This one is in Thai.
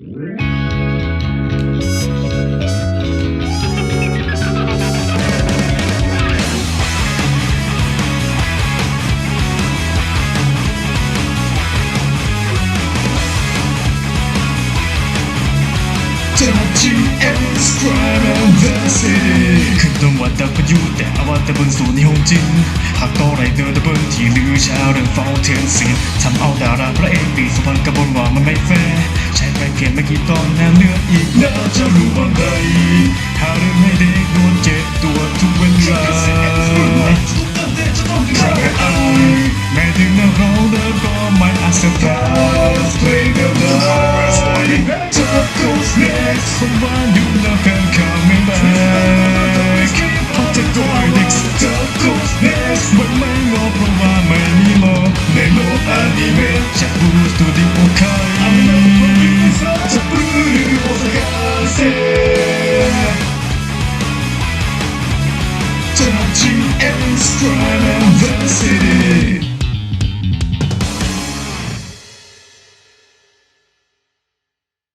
จะมา GM Square the City คือต้องวัดต่ประยุทธ์แต่อวัตแต่บนสู่นห้องจริงหากต่อไรเดินแต่บนที่ลือชาวเรื่องฟาวเทียนซีนทำเอาดาราพระเอกปีสุพรรณกระบนว่ามันไม่แฟร์ ใช้ไปเพียงไม่กี่ตอนแน่เนื้ออีกน่าจะรู้บ้างหาเรื่องให้เด็กโดนเจ็บตัวทุกเวลาแม้ถึงนักร้องเดิมก็ไม่อาจสบาย Play the line Top goes next คนว่าอยู่แล้วแฟนข่าไม่แบกเพราะจะตัวเด็ก Top goes next มันไม่งอเพราะว่าไม่มีโลกในโลกอนิเมะจะพูดตัวดีโอ Düşmanım ben seni